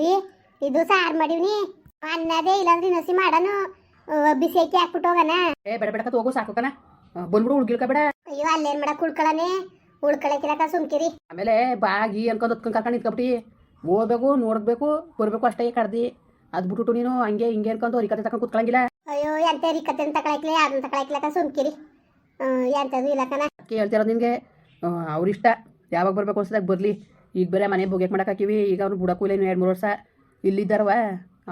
ರೀ? ಇದು ಸಾರು ಮಾಡೀವ್ನಿ ಅನ್ನದೇ ಇಲ್ಲಾಂದ್ರೆ ನಸಿ ಮಾಡನು. ಬಿಸಿ ಹಾಕಿ ಹಾಕ್ಬಿಟ್ಟು ಹೋಗಣ. ಏ ಬೇಡ ಬೇಡಕತ್ ಹೋಗು ಸಾಕು ಕಣ. ಬಂದ್ಬಿಡು ಉಳ್ಗಿಳ್ಕ ಬೇಡ. ಅಯ್ಯೋ ಅಲ್ಲೇನ್ ಮಾಡಕ್ ಉಳ್ಕೊಳನೆ? ಉಳ್ಕೊಳಕಿಲಕ ಸುಮ್ಕಿರಿ ಆಮೇಲೆ ಬಾಗಿ ಅನ್ಕೊಂಡು ಹೊತ್ಕೊಂಡ್ ಕರ್ಕೊಂಡು ನಿಂತ್ಕೊಬಿಟ್ಟು. ಹೋಗ್ಬೇಕು ನೋಡ್ಬೇಕು ಬರ್ಬೇಕು ಅಷ್ಟೇ ಕಡ್ದಿ. ಅದ್ ಬಿಟ್ಟು ನೀನು ಹಂಗೆ ಹಿಂಗೆ ಅನ್ಕೊಂಡು ಹೊರಿಕತೆ ತಕೊಂಡ್ ಕುತ್ಕೊಳಂಗಿಲ್ಲ. ಅಯ್ಯೋ ಎಂತ ಹರಿಕತೆ ತಕೊಳಕ್ಲಿ ಅದನ್ನ ತಕೊಳಕಿಲಕ ಸುಮ್ಕಿರಿ ಎಂತದು ಇಲ್ಲಕನ ಅದಕ್ಕೆ ಹೇಳ್ತಿರೋದು ನಿನ್ಗೆ. ಅವ್ರಿಷ್ಟ. ಯಾವಾಗ ಬರ್ಬೇಕು ಅನ್ಸದಾಗ ಬರಲಿ. ಈಗ ಬರೀ ಮನೆ ಬೊಗ್ಯಾಕ್ ಮಾಡಕ್ಕೆ ಹಾಕಿವಿ ಈಗ ಅವ್ರು ಬುಡಕ್ಕೂ ಇಲ್ಲ ಎರಡು ಮೂರು ವರ್ಷ ಇಲ್ಲಿದ್ದಾರವ.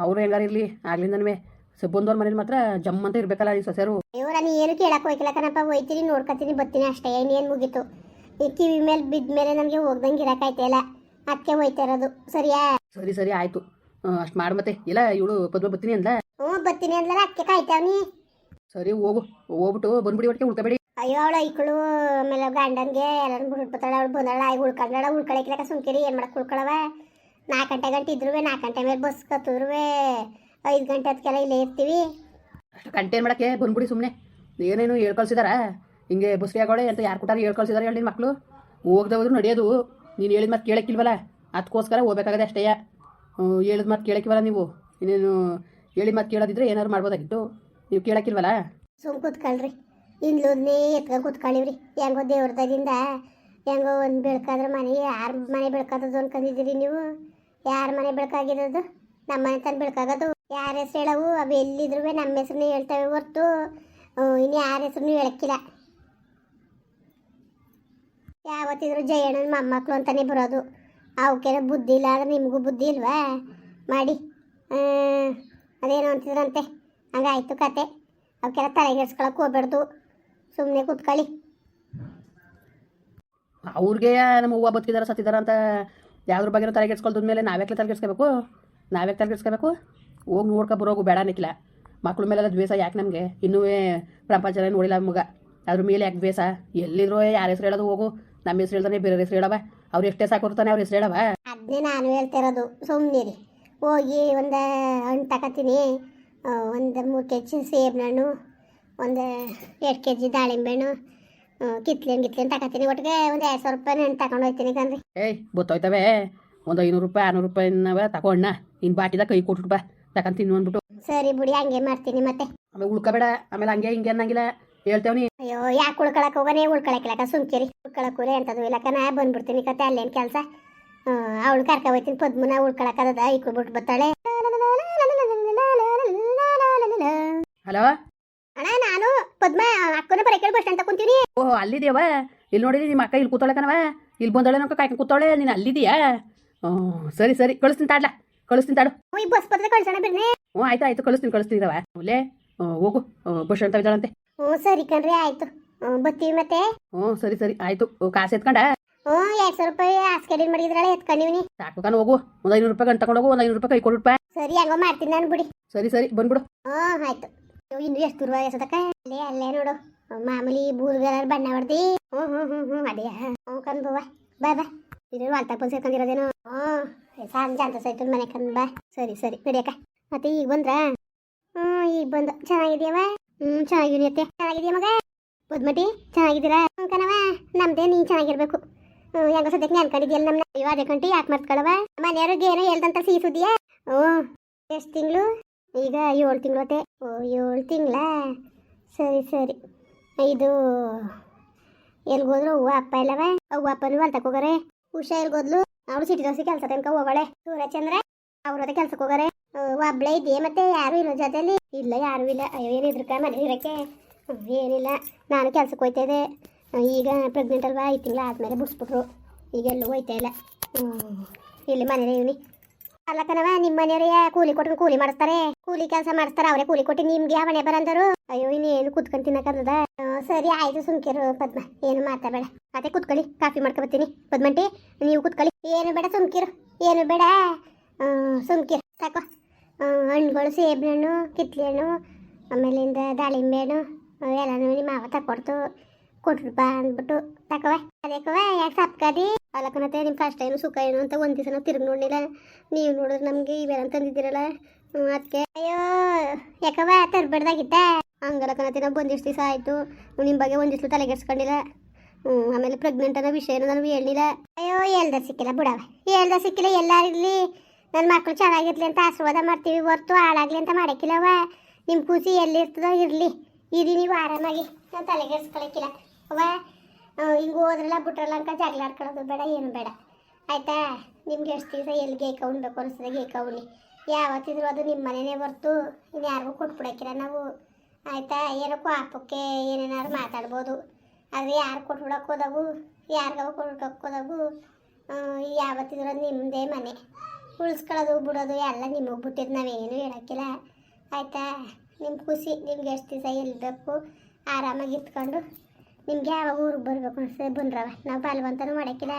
ಅವರು ಹೆಂಗಾರ ಇರಲಿ ಆಗ್ಲಿಂದನೂ ಸೊ ಬಂದವ್ರ ಮನೇಲಿ ಮಾತ್ರ ಜಮ್ ಅಂತ ಇರ್ಬೇಕಲ್ಲ ಈ ಸೊಸೆರು ಅಯ್ಯೋ ನಾನು ಏನು ಕೇಳಕ್ ಹೋಯ್ಕಿಲ್ಲ ಕಣಪ್ಪ ಹೋಯ್ತೀನಿ ನೋಡ್ಕೊತೀನಿ ಬರ್ತೀನಿ ಅಷ್ಟೇ. ಇನ್ನೇನು ಮುಗೀತು? ಈ ಕಿವಿ ಮೇಲೆ ಬಿದ್ದ ಮೇಲೆ ನನಗೆ ಹೋಗ್ದಂಗೆ ಇರಕ್ಕಾಯ್ತಿಲ್ಲ ಅದಕ್ಕೆ ಹೋಯ್ತಾ ಇರೋದು. ಸರಿಯಾ? ಸರಿ ಸರಿ ಆಯಿತು. ಅಷ್ಟು ಮಾಡ ಮತ್ತೆ. ಇಲ್ಲ ಇವಳು ಪದ್ಮ ಬರ್ತೀನಿ ಅಂದ ಹ್ಞೂ ಬರ್ತೀನಿ ಅಂದ್ಲ ಅಕ್ಕೆ ಕಾಯ್ತಾವ್ನಿ ಸರಿ ಹೋಗು. ಹೋಗ್ಬಿಟ್ಟು ಬಂದ್ಬಿಡಿ ಒಟ್ಟಿಗೆ ಉಳ್ಕೊಬೇಡಿ. ಅಯ್ಯೋ ಅವಳ ಐಕಳು ಆಮೇಲೆ ಗಂಡನ್ಗೆ ಎಲ್ಲರೂ ಬಿಟ್ಬಿಡ್ತಾಳೆ ಅವಳು ಬಂದಾಳ ಆಗಿ ಉಳ್ಕೊಂಡಾಳ ಉಳ್ಕೊಳಕಿಲಕ ಸುಮ್ಕಿರಿ ಏನು ಮಾಡಕ್ಕೆ ಉಳ್ಕೊಳವ? ನಾಲ್ಕು ಗಂಟೆ ಗಂಟೆ ಇದ್ರು ನಾಲ್ಕು ಗಂಟೆ ಮೇಲೆ ಬಸ್ ಕತ್ತಿದ್ರು ಐದು ಗಂಟೆ ಅದಕ್ಕೆಲ್ಲ ಇಲ್ಲೇ ಇರ್ತೀವಿ. ಅಷ್ಟು ಕಂಟೇನ್ ಮಾಡಕ್ಕೆ? ಬಂದ್ಬಿಡಿ ಸುಮ್ಮನೆ ಏನೇನು ಹೇಳ್ಕಳ್ಸಿದಾರ? ಹಿಂಗೆ ಬಸ್ಗೆ ಆಗೋಳೆ ಅಂತ ಯಾರು ಕೊಟ್ಟಾರ ಹೇಳ್ಕಳ್ಸಿದಾರೆ ಹೇಳಿ ಮಕ್ಕಳು ಹೋದ್ರು ನಡೆಯೋದು. ನೀನು ಹೇಳಿದ ಮಾತು ಕೇಳಕ್ಕಿಲ್ವಲ್ಲ? ಅದಕ್ಕೋಸ್ಕರ ಹೋಗ್ಬೇಕಾಗದೆ ಅಷ್ಟೇ. ಹೇಳಿದ ಮಾತು ಕೇಳಕ್ಕಿಲ್ವಲ್ಲ ನೀವು? ಇನ್ನೇನು ಹೇಳಿದ ಮಾತು ಕೇಳೋದಿದ್ರೆ ಏನಾದ್ರು ಮಾಡ್ಬೋದಾಗಿತ್ತು? ನೀವು ಕೇಳಕ್ಕಿಲ್ವಲ್ಲ? ಸುಮ್ ಕೂತ್ಕೊಳ್ರಿ. ಇಂದ್ಲೂದ್ನೇ ಎತ್ಕ ಕೂತ್ಕೊಳ್ಳಿವ್ರಿ. ಹೆಂಗೋ ದೇವ್ರದಿಂದ ಹೆಂಗೋ ಒಂದು ಬೆಳಕಾದ್ರೆ ಮನೆ, ಯಾರ ಮನೆ ಬೆಳ್ಕಾದದು ಅನ್ಕೊಂಡಿದ್ದೀರಿ ನೀವು? ಯಾರ ಮನೆ ಬೆಳ್ಕಾಗಿರೋದು? ನಮ್ಮ ಮನೆ ತಂದು ಬೆಳ್ಕಾಗೋದು. ಯಾರ ಹೆಸ್ರು ಹೇಳವು? ಅವು ಎಲ್ಲಿದ್ರು ನಮ್ಮ ಹೆಸ್ರನ್ನೇ ಹೇಳ್ತವೆ ಹೊರ್ತು. ಇನ್ನು ಯಾರ ಹೆಸ್ರನ್ನೂ ಹೇಳಕ್ಕಿಲ್ಲ. ಯಾವತ್ತಿದ್ರು ಜಯಣ್ಣನ ಮೊಮ್ಮಕ್ಕಳು ಅಂತಾನೆ ಬರೋದು. ಅವಕ್ಕೆಲ್ಲ ಬುದ್ಧಿ ಇಲ್ಲ ಅಂದ್ರೆ ನಿಮಗೂ ಬುದ್ಧಿ ಇಲ್ವಾ? ಮಾಡಿ. ಅದೇನು ಅಂತಿದ್ರಂತೆ. ಹಂಗಾಯ್ತು ಕತೆ. ಅವಕ್ಕೆಲ್ಲ ತಲೆಗೆಡ್ಸ್ಕೊಳಕ್ಕೆ ಹೋಗ್ಬೇಡ್ದು. ಸುಮ್ಮನೆ ಕೂತ್ಕೊಳ್ಳಿ. ಅವ್ರಿಗೆ ನಮ್ಮ ಹೂವು ಬದುಕಿದಾರ ಸತ್ತಿದಾರ ಅಂತ ಯಾವ್ದ್ರ ಬಗ್ಗೆ ತಲೆಗೆಡ್ಸ್ಕೊಳ್ದ ಮೇಲೆ ನಾವ್ಯಾಕೆ ತಲೆಗೆಡ್ಸ್ಕೋಬೇಕು ನಾವ್ಯಾಕೆ ತಲೆಗೆಡ್ಸ್ಕೋಬೇಕು ಹೋಗಿ ನೋಡ್ಕೊ ಬರೋಗು ಬೇಡ ಅನ್ನಕ್ಕಿಲ್ಲ ಮಕ್ಳ ಮೇಲೆಲ್ಲ ದ್ವೇಷ ಯಾಕೆ ನಮಗೆ? ಇನ್ನೂ ಪ್ರಪಂಚನೇ ನೋಡಿಲ್ಲ ಮಗ. ಅದ್ರ ಮೇಲೆ ಯಾಕೆ ದ್ವೇಷ? ಎಲ್ಲಿದ್ರು ಯಾರ ಹೆಸರು ಹೇಳೋದು ಹೋಗು. ನಮ್ಮ ಹೆಸರು ಹೇಳ್ತಾನೆ ಬೇರೆ ಹೆಸರು ಹೇಳವ. ಅವ್ರು ಎಷ್ಟೇ ಸಾಕೋರ್ತಾನೆ ಅವ್ರ ಹೆಸರು ಹೇಳವ. ಅದನ್ನೇ ನಾನು ಹೇಳ್ತಿರೋದು. ಸುಮ್ಮನಿರಿ ಹೋಗಿ ಒಂದು ಹಣ್ಣು ತಗೋತೀನಿ. ಒಂದು ಮೂರು ಕೆಜಿ ಸೇಬ್ ನಾನು ಹಣ್ಣು. ಒಂದು ಎರಡು ಕೆ ಜಿ ದಾಳಿಂಬೆ ಹಣ್ಣು ಕಿತ್ಲೆ ಕಿತ್ಲೆ ತಗೋತೀನಿ ಒಟ್ಟಿಗೆ ಒಂದು ಎರಡು ಸಾವಿರ ರೂಪಾಯಿ ಹಣ್ಣು ತಗೊಂಡು ಹೋಗ್ತೀನಿ ಕಣ್ರಿ. ಏಯ್ ಗೊತ್ತೋಯ್ತವೆ. ಒಂದು ಐನೂರು ರೂಪಾಯಿ ಆರ್ನೂರು ರೂಪಾಯಿನವ ತಗೊಂಡ ಇನ್ನು ಬಾಟಿದ ಕೈ ಕೊಟ್ಬಿಟ್ಟು ಬಾ. ತಗೊಂಡು ತಿನ್ನು ಅಂದ್ಬಿಟ್ಟು. ಸರಿ ಬಿಡಿ ಹಂಗೆ ಮಾಡ್ತೀನಿ ಮತ್ತೆ. ಆಮೇಲೆ ಉಳ್ಕೊಬೇಡ. ಆಮೇಲೆ ಹಂಗೆ ಹಿಂಗೆ ಅನ್ನಂಗಿಲ್ಲ. ಹೇಳ್ತೇವ್ನಿ ಅಯ್ಯೋ ಯಾಕೆ ಉಳ್ಕೊಳಕ್ ಹೋಗೋನೆ? ಉಳ್ಕೊಳಕ್ಕಿಲ್ಲಕ ಸುಮ್ಕಿರಿ. ಉಳ್ಕೊಳಕ್ಕೂರೆ ಎಂಥದ್ದು ಇಲ್ಲಕ ನಾ ಬಂದ್ಬಿಡ್ತೀನಿ ಕತೆ ಅಲ್ಲೇನು ಕೆಲಸ? ಅವಳು ಕರ್ಕ ಹೋಯ್ತೀನಿ ಪದ್ಮನ ಉಳ್ಕೊಳಕ್ಕದ ಇಕ್ಳು ಬಿಟ್ಟು ಬರ್ತಾಳೆ ಹಲೋ? ಅಣ್ಣ ನಾನು ಪದ್ಮ ಅಕ್ಕನ ಬರಕ್ಕೆ ಬಸ್ ಅಂತ ಕುಂತೀನಿ. ಓಹ್ ಅಲ್ಲಿದ್ಯವ? ಇಲ್ಲಿ ನೋಡಿರಿ ನಿಮ್ಮ ಅಕ್ಕ ಇಲ್ಲಿ ಕೂತಾಳೆ ಇಲ್ಲಿ ಬಂದಳೆ ನಮ್ಗೆ ಕಾಯ್ಕೊಂಡು ಕೂತಾಳೆ. ನೀನು ಅಲ್ಲಿದೆಯಾ ಹ್ಞೂ ಸರಿ ಸರಿ. ಕಳಿಸ್ತೀನಿ ತಾಡ್ಲ. ಕಳಿಸ್ತೀನಿ ತಾಡು. ಈ ಬಸ್ ಬದ್ರೆ ಕಳ್ಸೋಣ ಬಿಡ್ನೆ. ಹ್ಞೂ ಆಯ್ತು ಆಯ್ತು. ಕಳಿಸ್ತೀನಿ ಕಳಿಸ್ತೀನಿ ಇರವ ಒಲೆ ಹೋಗು. ಬಸ್ ಅಂತ ಇದ್ದಾಳಂತೆ. ಹ್ಞೂ ಸರಿ ಕಣ್ರಿ ಆಯ್ತು. ಬತ್ತಿ ಬರ್ತೀವಿ ಮತ್ತೆ. ಹ್ಞೂ ಸರಿ ಸರಿ. ಆಯ್ತು. ಕಾಸು ಎತ್ಕೊಂಡ? ಹ್ಞೂ ಎರಡು ಸಾವಿರ ರೂಪಾಯಿ ಹಾಸ್ಕೆಡಿನ್ ಮಾಡಿದ್ರಲ್ಲ ಎತ್ಕೊಂಡಿವಿನಿ ಸಾಕು ಕಣ ಹೋಗು. ಒಂದು ಐನೂರು ರೂಪಾಯಿ ಗಂಟೆ ತಗೊಂಡೋಗು ಒಂದು ಐನೂರು ರೂಪಾಯಿ ಕೈ ರೂಪಾಯಿ ಸರಿ ಹಂಗೋ ಮಾಡ್ತೀನಿ ನಾನು ಬಿಡಿ. ಸರಿ ಸರಿ. ಬಂದ್ಬಿಡು. ಹ್ಞೂ ಆಯ್ತು. ಇನ್ನು ಎಷ್ಟು ದೂರ ಎಸದಕ್ಕ ಅಲ್ಲೇ ಅಲ್ಲೇ ನೋಡು. ಮಾಮೂಲಿ ಬೂರ್ಗರ ಬಣ್ಣ ಹೊಡ್ದಿ. ಹ್ಞೂ ಹ್ಞೂ ಹ್ಞೂ ಹ್ಞೂ ಅದೇ. ಹ್ಞೂ ಕಂದ್ ಬಾ. ಬಾ ಬಾ. ಇದು ವಾಲ್ತಾ ಬಂದು ಸೇರ್ಕೊಂಡಿರೋದೇನು ಹ್ಞೂ ಸಂಜೆ ಅಂತ ಸೈಕಲ್ ಮನೆ ಕಂದ ಬಾ. ಸರಿ ಸರಿ. ನಡಿಯಕ್ಕ ಮತ್ತೆ ಈಗ ಬಂದ್ರಾ? ಹ್ಞೂ ಈಗ ಬಂದು. ಚೆನ್ನಾಗಿದ್ಯವ ಹ್ಞೂ ಚೆನ್ನಾಗಿದೀನಿ ಅತ್ತೆ. ಚೆನ್ನಾಗಿದೆಯಾ ಮಗ? ಪದ್ಮಟಿ ಚೆನ್ನಾಗಿದ್ದೀರಾ? ಹ್ಞೂ ನಮ್ದೇ, ನೀನು ಚೆನ್ನಾಗಿರ್ಬೇಕು. ಹ್ಞೂ ಹೆಂಗ ಸದ್ಯಕ್ಕೆ ಅನ್ಕೊಂಡಿದ್ಯಲ್ಲ ನಮ್ಮನ್ನ ಇವಾಗ ಕಂಟಿ, ಯಾಕೆ ಮರ್ತ್ಕೊಳವ ಮನೆಯವ್ರಿಗೆ ಏನೋ ಹೇಳ್ದಂತ ಸಿಹಿ ಓ ಎಷ್ಟು ತಿಂಗಳು? ಈಗ ಏಳು ತಿಂಗಳತೆ ಓ, ಏಳು ತಿಂಗಳ? ಸರಿ ಸರಿ. ಇದು ಎಲ್ಗೋದ್ರು ಹೂವ ಅಪ್ಪ ಇಲ್ಲವ ಅವ್ವ, ಅಪ್ಪನೂ ಹೊಲ್ತಕ್ಕೆ ಹೋಗಾರೆ. ಉಷಾ ಎಲ್ಗೋದ್ಲು ಅವಳು ಸಿಟಿ ದೋಸೆ ಕೆಲಸ ತನಕ ಹೋಗಳೆ ಅವ್ರ ಅದೇ ಕೆಲ್ಸಕ್ಕೆ ಹೋಗಾರೆ. ಒಬ್ಳೆ ಇದೆಯೇ ಮತ್ತೆ ಯಾರು ಇಲ್ಲ ಜೊತೆಲಿ? ಇಲ್ಲ, ಯಾರು ಇಲ್ಲ. ಅಯ್ಯೋ, ಏನು ಇದ್ರಕ ಮನೆ ಇರಕ್ಕೆ? ಏನಿಲ್ಲ, ನಾನು ಕೆಲ್ಸಕ್ಕೆ ಹೋಯ್ತಾ ಇದ್ದೆ. ಈಗ ಪ್ರೆಗ್ನೆಂಟ್ ಅಲ್ವಾ? ಐದು ತಿಂಗಳು ಆದಮೇಲೆ ಬಿಡಿಸ್ಬಿಟ್ರು ಈಗ ಎಲ್ಲೂ ಹೋಯ್ತಾ ಇಲ್ಲ. ಇಲ್ಲಿ ಮನೇಲಿ ಇವನಿ. ಅಲ್ಲ ನಿಮ್ಮ ಮನೆಯವರೇ ಕೂಲಿ ಕೊಟ್ಟು ಕೂಲಿ ಮಾಡಿಸ್ತಾರೆ. ಕೂಲಿ ಕೆಲಸ ಮಾಡಿಸ್ತಾರೆ, ಅವರೇ ಕೂಲಿ ಕೊಟ್ಟು ನಿಮ್ಗೆ ಯಾವ ಮನೆ ಬರಂದರು? ಅಯ್ಯೋ, ಇನ್ನೇನು ಕುತ್ಕೊಂಡು ತಿನ್ನಕಂದದ ಸರಿ ಆಯ್ತು ಸುಮ್ಕಿರು ಪದ್ಮ. ಏನು ಮಾತಾಡಬೇಡ. ಅದೇ ಕುತ್ಕೊಳ್ಳಿ, ಕಾಫಿ ಮಾಡ್ಕೊಬತ್ತೀನಿ ಪದ್ಮಂಟಿ, ನೀವು ಕುತ್ಕೊಳ್ಳಿ. ಏನು ಬೇಡ ಸುಮ್ಕಿರು. ಏನು ಬೇಡ. ಸುಮ್ಕಿರು. ಸಾಕು. ಹಣ್ಣುಗಳು ಸೇಬಿನ ಹಣ್ಣು, ಕಿತ್ಲೆ ಹಣ್ಣು, ಆಮೇಲಿಂದ ದಾಳಿಂಬೆ ಹಣ್ಣು ಎಲ್ಲನೂ ನಿಮ್ಮ ಮಾವ ತಕೊಡ್ತು ಕೊಟ್ರು ಬಾ ಅಂದ್ಬಿಟ್ಟು. ತಕವ ಅದಕ್ಕವ ಯಾಕೆ ಸಪ್ಕದಿ? ಅಲ್ಲಕನತೆ ನಿಮ್ಮ ಕಷ್ಟ ಏನು, ಸುಖ ಏನು ಅಂತ ಒಂದು ದಿವಸ ನಾವು ತಿರುಗಿ ನೋಡಲಿಲ್ಲ ನೀವು ನೋಡಿದ್ರೆ ನಮಗೆ ಇವೆಲ್ಲ ತಂದಿದ್ದೀರಲ್ಲ? ಅದಕ್ಕೆ ಅಯ್ಯೋ ಯಾಕವ ತರಬೇಡ್ದಾಗಿತ್ತ ಹಂಗಲ್ಲ ಕಣತೆ ನಾವು ಬಂದಿಷ್ಟು ದಿವಸ ಆಯಿತು. ನಿಮ್ಮ ಬಗ್ಗೆ ಒಂದಿಷ್ಟು ತಲೆಗೆಡ್ಸ್ಕೊಂಡಿಲ್ಲ ಹ್ಞೂ ಆಮೇಲೆ ಪ್ರೆಗ್ನೆಂಟ್ ಅನ್ನೋ ವಿಷಯನೂ ನಾನು ಹೇಳಿಲ್ಲ ಅಯ್ಯೋ, ಹೇಳ್ದ ಸಿಕ್ಕಿಲ್ಲ ಬಿಡವ ಹೇಳ್ದ ಸಿಕ್ಕಿಲ್ಲ ಎಲ್ಲರಿರಲಿ ನನ್ನ ಮಕ್ಕಳು ಚೆನ್ನಾಗಿರ್ಲಿ ಅಂತ ಆಶೀರ್ವಾದ ಮಾಡ್ತೀವಿ. ಹೊರ್ತು ಹಾಳಾಗ್ಲಿ ಅಂತ ಮಾಡಕ್ಕಿಲ್ಲವ ನಿಮ್ಮ ಖುಷಿ ಎಲ್ಲಿರ್ತದೋ ಇರಲಿ. ಇರಿ ನೀವು ಆರಾಮಾಗಿ. ನಾನು ತಲೆಗೆಡ್ಸ್ಕೊಳಕ್ಕಿಲ್ಲ ಅವ ಹಿಂಗೆ ಹೋದ್ರಲ್ಲ ಬಿಟ್ರಲ್ಲ ಅಂಕ ಜಗಳ ಬೇಡ, ಏನು ಬೇಡ. ಆಯಿತಾ? ನಿಮ್ಗೆ ಎಷ್ಟು ದಿವಸ ಎಲ್ಲಿ ಗೇಕ ಉಣ್ಬೇಕು ಅನಿಸ್ತದೆ, ಗೇಕ ಉಣ್ಣಿ ಯಾವತ್ತಿದ್ರು ಅದು ನಿಮ್ಮ ಮನೆಯೇ ಬರ್ತು ಇನ್ನು ಯಾರಿಗೂ ಕೊಟ್ಬಿಡಕ್ಕಿಲ್ಲ ನಾವು. ಆಯಿತಾ? ಏನೋ ಪಾಪಕ್ಕೆ ಏನೇನಾದ್ರು ಮಾತಾಡ್ಬೋದು. ಆದರೆ ಯಾರು ಕೊಟ್ಬಿಡಕ್ಕೆ ಹೋದವು? ಯಾರಿಗವ ಕೊಟ್ಬಿಡಕ್ಕೆ ಹೋದವು? ಯಾವತ್ತಿದ್ರು ಅದು ನಿಮ್ಮದೇ ಮನೆ. ಉಳಿಸ್ಕೊಳ್ಳೋದು, ಬಿಡೋದು ಎಲ್ಲ ನಿಮಗೆ ಬಿಟ್ಟಿದ್ದು ನಾವೇನು ಹೇಳೋಕ್ಕಿಲ್ಲ. ಆಯಿತಾ? ನಿಮ್ಮ ಖುಷಿ, ನಿಮ್ಗೆ ಎಷ್ಟು ದಿವಸ ಎಲ್ಲಿ ಬೇಕು, ಆರಾಮಾಗಿ ಇತ್ಕೊಂಡು ನಿಮ್ಗೆ ಯಾವ ಊರಿಗೆ ಬರಬೇಕು ಅನ್ಸ್ತದೆ ಬಂದ್ರವ ನಾವು ಮಾಡೋಕ್ಕಿಲ್ಲ.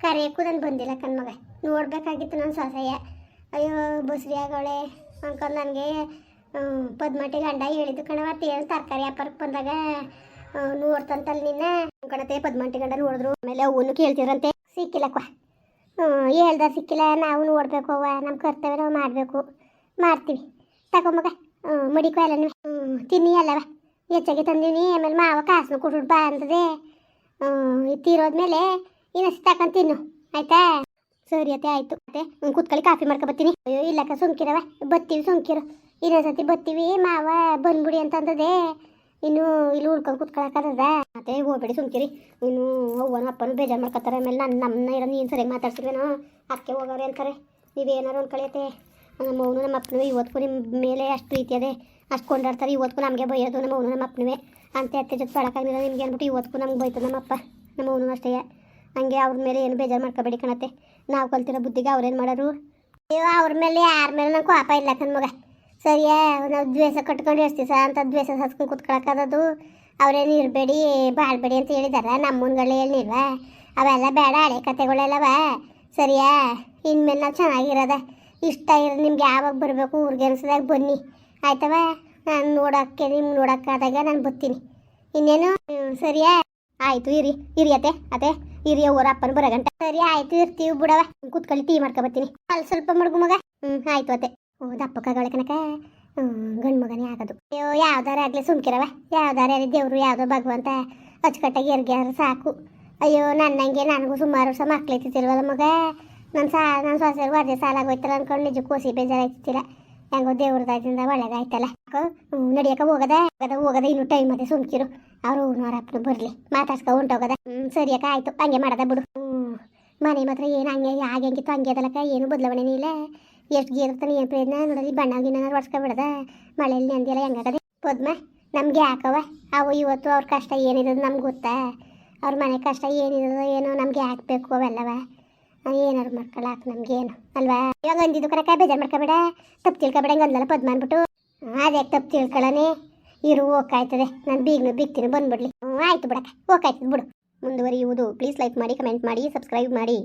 ಕರೆ ನಾನು ಬಂದಿಲ್ಲ ಕಣ್ಮಗ ನೋಡಬೇಕಾಗಿತ್ತು ನನ್ನ ಸೊಸೆಯ ಅಯ್ಯೋ, ಬಸ್ರಿ ಆಗವಳೆ. ಅನ್ಕೊಂಡು ನನಗೆ ಪದ್ಮಟಿ ಗಂಡ ಹೇಳಿದ್ದು ಕಣವ ತೇಳು ತರಕಾರಿ ವ್ಯಾಪಾರಕ್ಕೆ ಬಂದಾಗ ನೋಡ್ತಂತಲ್ ನಿನ್ನ. ಕಣತೆ ಪದ್ಮಂಟಿ ಗಂಡ ನೋಡಿದ್ರು. ಆಮೇಲೆ ಅವನು ಕೇಳ್ತಿರಂತೆ ಸಿಕ್ಕಿಲ್ಲಕ್ವ ಹೇಳ್ದ ಸಿಕ್ಕಿಲ್ಲ. ನಾವು ನೋಡಬೇಕು ಅವ್ವ. ನಮ್ಮ ಕರ್ತವ್ಯ ನಾವು ಮಾಡಬೇಕು. ಮಾಡ್ತೀವಿ. ತಗೊಂಬಗ ಮಡಿಕೋ ಎಲ್ಲ ತಿನ್ನಿ ಅಲ್ಲವ ಹೆಚ್ಚಾಗಿ ತಂದೀನಿ, ಆಮೇಲೆ ಮಾವ ಕಾಸನ್ನು ಕೊಟ್ಬಿಟ್ಟು ಬಾ ಅಂತದೆ ತೀರೋದ್ಮೇಲೆ ಇನ್ನಷ್ಟು ತಗೊಂಡು ತಿನ್ನು, ಆಯ್ತಾ? ಸರಿ ಅತ್ತೆ, ಆಯಿತು. ಮತ್ತೆ ಕೂತ್ಕೊಳ್ಳಿ, ಕಾಫಿ ಮಾಡ್ಕೊ ಬರ್ತೀನಿ. ಅಯ್ಯೋ ಇಲ್ಲಕ್ಕ ಸುಮ್ಕಿರವ ಬತ್ತೀವಿ ಸುಮ್ಕಿರು ಇನ್ನೊಂದ್ಸತಿ ಬತ್ತೀವಿ ಮಾವ ಬಂದ್ಬಿಡಿ ಅಂತಂದದೆ. ಇನ್ನು ಇಲ್ಲಿ ಉಳ್ಕೊಂಡು ಕುತ್ಕೊಳಕ್ಕದ ಮತ್ತೆ ಹೋಗ್ಬೇಡಿ ಸುಮ್ಕಿರಿ ಇನ್ನು ಅವ್ವನ ಅಪ್ಪನೂ ಬೇಜಾರು ಮಾಡ್ಕೊತಾರೆ. ಆಮೇಲೆ ನನ್ನ ನಮ್ಮನ್ನ ಇರೋ ನೀನು ಸರಿಯಾಗಿ ಮಾತಾಡ್ಸಿದ್ವೇನೋ ಅಕ್ಕೆ ಹೋಗೋರೆ ಅಂತಾರೆ. ನೀವೇನಾರು ಅನ್ಕೊಳತ್ತೆ ನಮ್ಮ ಅವನು ನಮ್ಮ ಅಪ್ಪನೂ ಇವತ್ತಿಗೂ ನಿಮ್ಮ ಮೇಲೆ ಅಷ್ಟು ರೀತಿಯದೆ ಅದೇ. ಅಷ್ಟು ಕೊಂಡಾಡ್ತಾರೆ ಇವತ್ತಿಗೂ ನಮಗೆ ಬೈಯೋದು ನಮ್ಮ ಅವನು ನಮ್ಮ ಅಪ್ಪನವೇ. ಅಂತ ಅತ್ತೆ ಜೊತೆ ಪಡಕ್ಕಾಗಿಲ್ಲ ನಿಮ್ಗೆ ಅಂದ್ಬಿಟ್ಟು ಇವತ್ತಿಗೂ ನಮ್ಗೆ ಬೈತು ನಮ್ಮಪ್ಪ ನಮ್ಮ ಅವನು ಅಷ್ಟೇ. ಹಂಗೆ ಅವ್ರ ಮೇಲೆ ಏನು ಬೇಜಾರು ಮಾಡ್ಕೋಬೇಡಿ ಕಣತ್ತೆ. ನಾವು ಕಲ್ತಿರೋ ಬುದ್ಧಿಗೆ ಅವ್ರೇನು ಮಾಡೋರು? ಅಯ್ಯೋ, ಅವ್ರ ಮೇಲೆ, ಯಾರ ಮೇಲೆ ನಂಗೆ ಕೋಪ ಇಲ್ಲ ಕಣ್ಮಗ ಸರಿಯಾ ನಾವು ದ್ವೇಷ ಕಟ್ಕೊಂಡು ಎಷ್ಟು ಸರ್ ಅಂತ ದ್ವೇಷ ಹಚ್ಕೊಂಡು ಕುತ್ಕೊಳಕ್ಕದು ಅವರೇನು ಇರಬೇಡಿ, ಬಾಳ್ಬೇಡಿ ಅಂತ ಹೇಳಿದಾರ ನಮ್ಮನ್ಗಳೇ ಹೇಳಿಲ್ವಾ? ಅವೆಲ್ಲ ಬೇಡ, ಹಳೆ ಕತೆಗಳೆಲ್ಲವ ಸರಿಯಾ, ಇನ್ಮೇಲೆ ನಾವು ಚೆನ್ನಾಗಿರೋದೆ. ಇಷ್ಟ ಇರೋದು ನಿಮ್ಗೆ ಯಾವಾಗ ಬರಬೇಕು? ಊರಿಗೆ ಅನ್ಸದಾಗ ಬನ್ನಿ. ಆಯ್ತವ? ನಾನು ನೋಡಕ್ಕೆ, ನಿಮ್ ನೋಡಕ್ಕಾದಾಗ ನಾನು ಬರ್ತೀನಿ. ಇನ್ನೇನು? ಸರಿಯಾ? ಆಯ್ತು, ಇರಿ ಇರಿ ಅತ್ತೆ ಅತ್ತೆ, ಇರಿ ಅವ್ರ ಅಪ್ಪನ ಬರಗಂಟ ಸರಿ, ಆಯ್ತು, ಇರ್ತೀವಿ ಬಿಡವ ಕೂತ್ಕೊಳ್ಳಿ, ಟೀ ಮಾಡ್ಕೊ ಬರ್ತೀನಿ. ಅಲ್ಲಿ ಸ್ವಲ್ಪ ಮಡ್ಗು ಮಗ. ಹ್ಞೂ ಆಯ್ತು ಅತ್ತೆ. ಓ ಕಗಳ ಕನಕ ಗಂಡು ಮಗನೇ ಆಗೋದು. ಅಯ್ಯೋ, ಯಾವ್ದಾರ ಆಗಲಿ ಸುಮ್ಕಿರವ ಯಾವ್ದಾರ ದೇವ್ರು, ಯಾವುದೋ ಭಗವಂತ ಅಚ್ಚುಕಟ್ಟಾಗಿ ಎರ್ಗ್ಯಾರ ಸಾಕು. ಅಯ್ಯೋ, ನನ್ನಂಗೆ ನನಗೂ ಸುಮಾರು ವರ್ಷ ಮಕ್ಳು ಮಗ. ನನ್ನ ಸಾ ನನ್ನ ಸೊಸೆ ಅದೇ ಅನ್ಕೊಂಡು ನಿಜಕ್ಕೂ ಕೋಸಿ ಬೇಜಾರಾಯ್ತಿಲ್ಲ ಹೆಂಗೋ ದೇವ್ರದಾಯ್ತಿಂದ ಒಳ್ಳೇದಾಯ್ತಲ್ಲ. ನಡಿಯಕ ಹೋಗದ ಹೋಗದ ಇನ್ನು ಟೈಮ್ ಮತ್ತೆ ಸುಮ್ಕಿರು. ಅವರು ಅವ್ರ ಬರ್ಲಿ ಮಾತಾಡ್ಸ್ಕೊ ಹೊಂಟೋಗದ ಹ್ಞೂ ಸರಿ ಅಕ್ಕ, ಆಯ್ತು, ಹಂಗೆ ಮಾಡದ ಬಿಡು. ಮನೆ ಮಾತ್ರ ಏನು ಹಂಗೆ, ಹಾಗೆ ಹಂಗಿತ್ತು, ಹಂಗೆ ಅದಲ್ಲಕ್ಕ ಏನು ಬದಲಾವಣೆ ಇಲ್ಲ. ಎಷ್ಟು ಗೀರ್ತಾನೆ ಏನು ಪ್ರಯತ್ನ ನೋಡಲಿ ಬಣ್ಣ ಗಿಣ್ಣ ಹೊಡ್ಸ್ಕೊಬಿಡದ ಮಳೆಯಲ್ಲಿ ನೆಂದಿಲ್ಲ ಹೆಂಗಾಗದೆ ಪದ್ಮ, ನಮ್ಗೆ ಯಾಕವ? ಅವು ಇವತ್ತು ಅವ್ರ ಕಷ್ಟ ಏನಿರೋದು ನಮ್ಗೆ ಗೊತ್ತಾ? ಅವ್ರ ಮನೆ ಕಷ್ಟ ಏನಿರೋದು ಏನೋ ನಮ್ಗೆ ಹಾಕ್ಬೇಕು ಅವೆಲ್ಲವ? ಏನಾರು ಮಾಡ್ಕೊಳಕ್ ನಮ್ಗೇನು, ಅಲ್ವಾ? ಇವಾಗ ಅಂದಿದ್ದು ಕರಕ ಬೇಜಾರು ಮಾಡ್ಕೊಬೇಡ. ತಪ್ಪು ತಿಳ್ಕೊಬೇಡ, ಹಂಗೆ ಅಂದಲ್ಲ ಪದ್ಮ ಅಂದ್ಬಿಟ್ಟು ಅದೇ ತಪ್ಪು ತಿಳ್ಕೊಳ್ಳನೆ ಇರು, ಹೋಗ್ಕಾಯ್ತದೆ. ನಾನು ಬೀಗ್ನು ಬಿಗ್ತೀನಿ, ಬಂದ್ಬಿಡ್ಲಿ. ಆಯ್ತು ಬಿಡಕ್ಕ, ಹೋಗ್ಕಾಯ್ತದೆ ಬಿಡು. ಮುಂದುವರಿಯುವುದು. ಪ್ಲೀಸ್ ಲೈಕ್ ಮಾಡಿ ಕಮೆಂಟ್ ಮಾಡಿ ಸಬ್ಸ್ಕ್ರೈಬ್ ಮಾಡಿ.